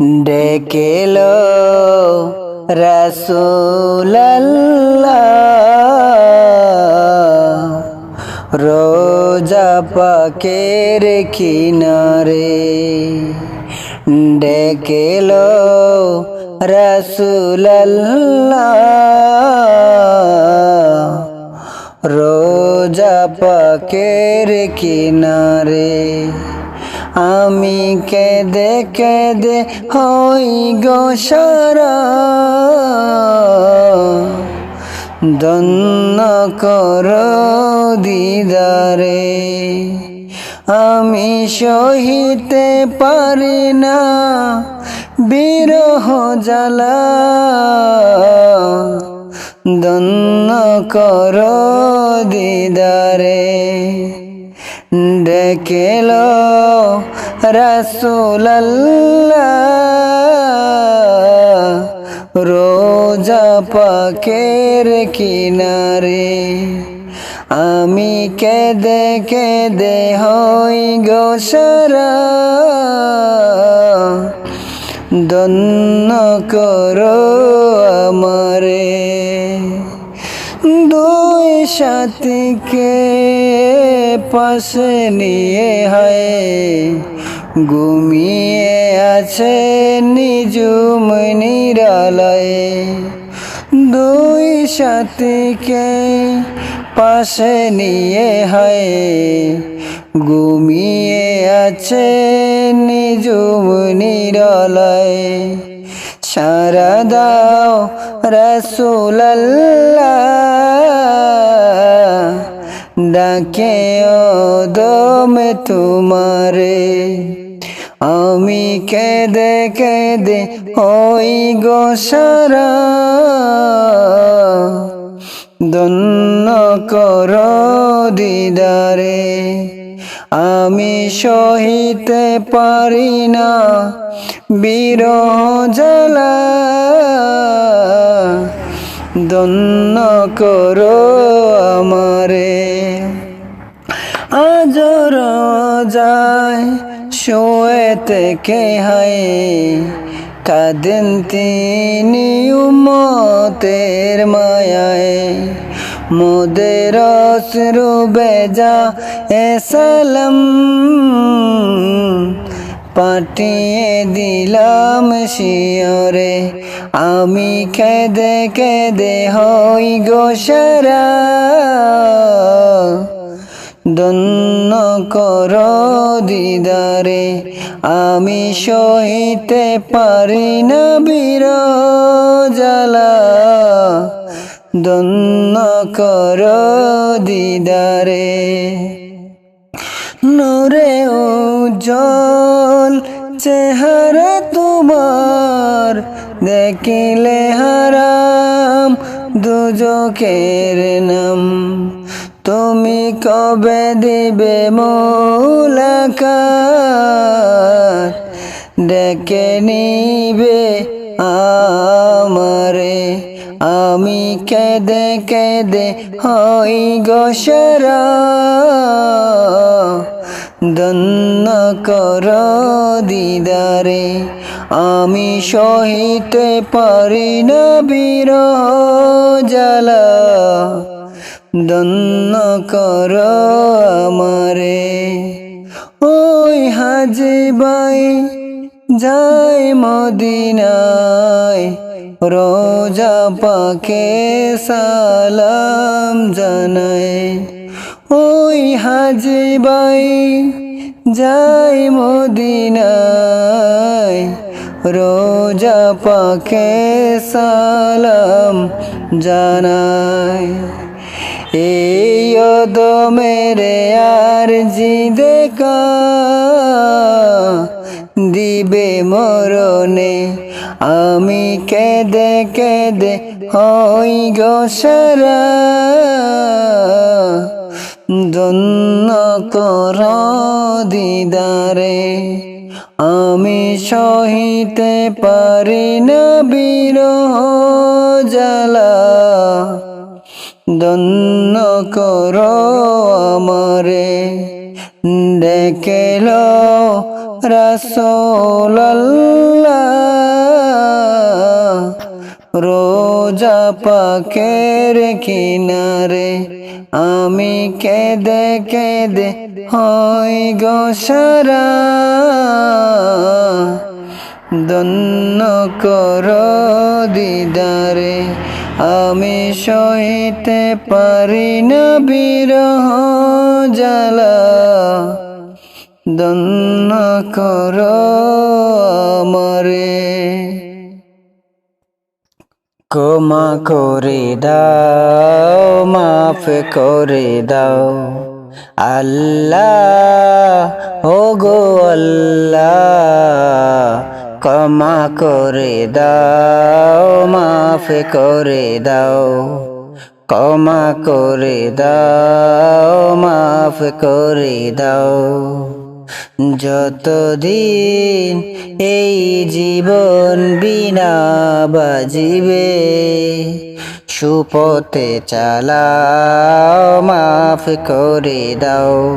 ডেকেল রসুল্লাহ রোজা পাকের কিনারে ডেকেল রসুল্লাহ রোজা আমি কেদে কেদে হই গো সারা। দন্ন কর দিদারে, আমি সহিতে পারি না বিরহ জ্বালা। দন্ন কর দিদারে ডেকেল রসুল্লাহ রোজা পাকের কিনারে আমি কেদে কেদে হই গো সারা। দন্ন করো আমারে। দুই সাথীকে পাশে নিয়ে হয়। ঘুমিয়ে আছে নিজুম নিরালয়ে। দুই সাথীকে পাশে নিয়ে হয়। ঘুমিয়ে আছে নিজুম নিরালয়ে। সারা দাও ডাকে ও দমে তোমারে। আমি কেদে কেদে ওই গো সারা। কর দিদারে, আমি সহিতে পারি না বিরহ জ্বালা। দন্ন কর আমারে আজর যায় শোয়ে থেকে হায়? কাদেন তিনি উমতের মায়ায়। মোদের অশ্রু বেজা এসালাম পাঠিয়ে দিলাম শিয়রে। আমি কেদে কেদে হই গোসরা দন্ন কর দিদারে, আমি সহিতে পারি না বীর জ্বালা। দন্ন কর দিদারে, নূরে উজ্জ্বল চেহারা তোমার, দেখিলে হারাম দুজকের নাম। তুমি কবে দিবে মোলাকার ডেকে নিবে আমারে। আমি কেদে কেদে হই গোসরা দন্ন কর দিদারে। আমি সহিতে পারি না বীর জ্বালা। দন্ন কর আমারে। ওই হাজি বাই যাই মদিনায়, রোজা পাকে সালাম জানায়। ওই হাজি বাই যাই মদিনায়, রোজা পাকে সালাম জানায়। এই মেরে আর জি দেখা দিবে মরণে। আমি কেদে কেদে হই গোসরা কর দিদারে, আমি সহিতে পারি না বিরহ। দন্ন কর আমারে। দেখেল রসোল্লাহ রোজা পাকের কিনারে আমি কেদে কেদে হই গো সারা। দন্ন কর দিদারে আমি সইতে পারি না বিরহ জ্বালা দন্ন কর মরে ক্ষমা করে দাও, মাফ করে দাও। আল্লাহ ও গো আল্লাহ ক্ষমা করে দাও, মাফ করে দাও। ক্ষমা করে দাও, মাফ করে দাও। যতদিন এই জীবন বিনা বাজিবে, সুপথে চালাও, মাফ করে দাও।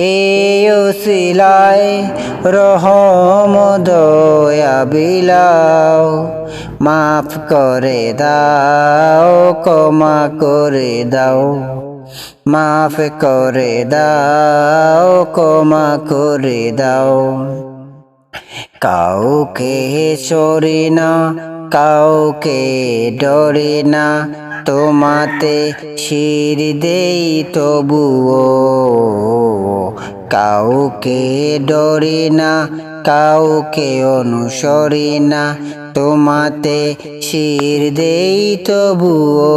এই সিলাই রহম, দয়া বিলাও, মাফ করে দাও, ক্ষমা করে দাও, মাফ করে দাও, ক্ষমা করে দাও। কাউকে সরি না, কাউকে ডরে না তোমাতে শির দেই তবুও। কাউকে ডরি না, কাউকে অনুসরি না, তোমাতে শির দেই তবুও।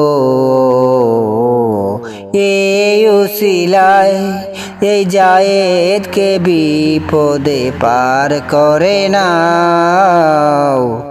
এই উসিলায়, এই জায়েদকে বিপদে পার করে নাও।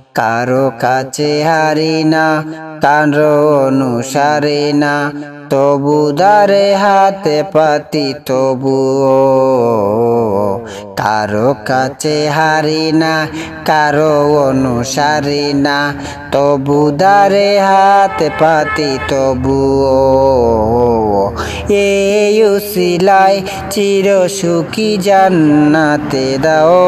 কারও কাছে হারি না কারও অনুসারে না। তবু দারে হাতে পাতি, তবুও কারও কাছে হারি না, কারও অনুসারী না। তবু দারে হাতে পাতি, তবুও এই উসিলায় চির সুখী জান্নাতে দাও।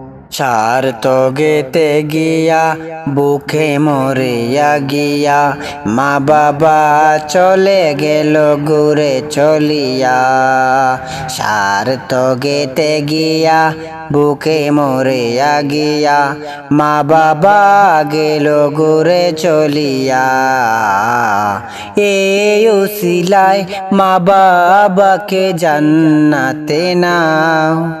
সার তো গেতে গিয়া, বুকে মরিয়া গিয়া মা বাবা চলে গেল, ঘুরে চলিয়া। সার তো গেতে গিয়া, বুকে মরিয়া গিয়া মা বাবা গেল, ঘুরে চলিয়া। এই উসিলায় মা বাবাকে জান্নাতে নাও।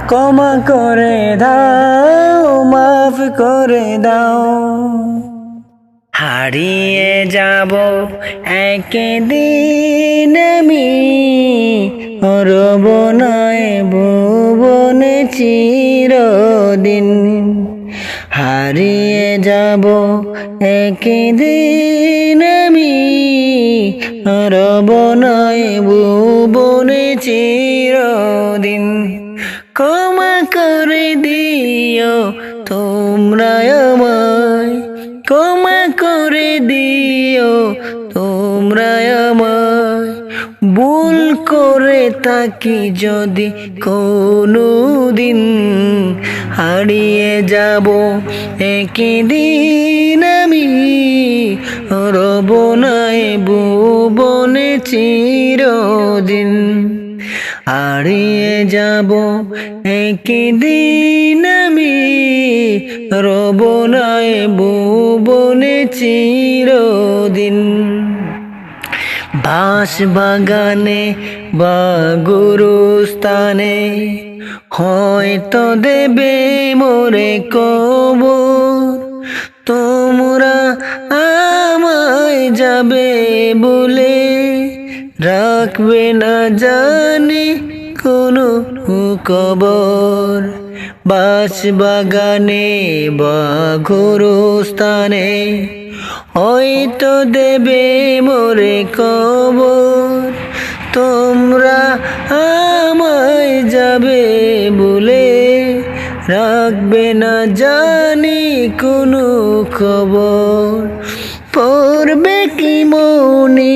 ক্ষমা করে দাও, মাফ করে দাও। হারিয়ে যাব একদিন আমি রব নয় ভুবনে চিরদিন। হারিয়ে যাব একদিন আমি রব নয় ভুবনে চিরদিন। দিও, তোমরা আমায় ভুল করে থাকি যদি কোনো দিন হারিয়ে যাব একই দিন আমি, রব নাই ভুবনে চিরদিন। হারিয়ে যাব একই দিন আমি রব নাই ভুবনে চিরদিন। বাঁশ বাগানে বা গুরুস্থানে হয়তো দেবে মোরে কবর। তোমরা আমায় যাবে বলে রাখবে না জানি কোনো কবর। বাস বাগানে বা স্থানে হয়তো দেবে মোরে কবর। তোমরা আমায় যাবে বলে রাখবে না জানি কোনো খবর। পড়বে কি মনে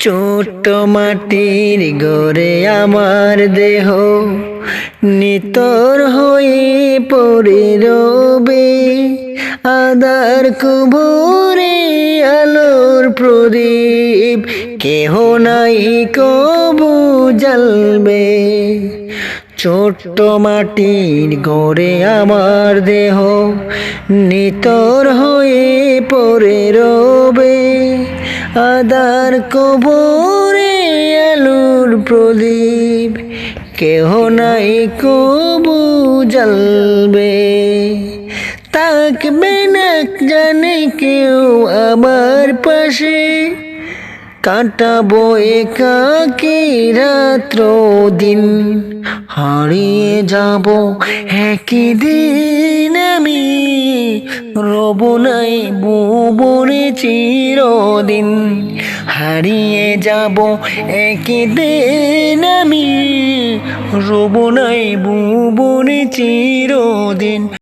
ছোট্ট মাটির গড়ে আমার দেহ নিতর হয়ে পড়ে রবে। আদার কুবরে আলোর প্রদীপ, কেহ নাই কবু জ্বলবে। ছোট্ট মাটির গড়ে আমার দেহ নিতর হয়ে পড়ে রবে। আদার কবরে আলুর প্রদীপ, কেহ নাই কবু জ্বলবে। তাকবে না জানে কেউ আমার পাশে, কাটাবো একাকি রাত্র দিন হারিয়ে যাব একই দিন আমি। রব নাই বুবনে চিরদিন। হারিয়ে যাব একে দিন আমি। রব নাই বুবনে চিরদিন।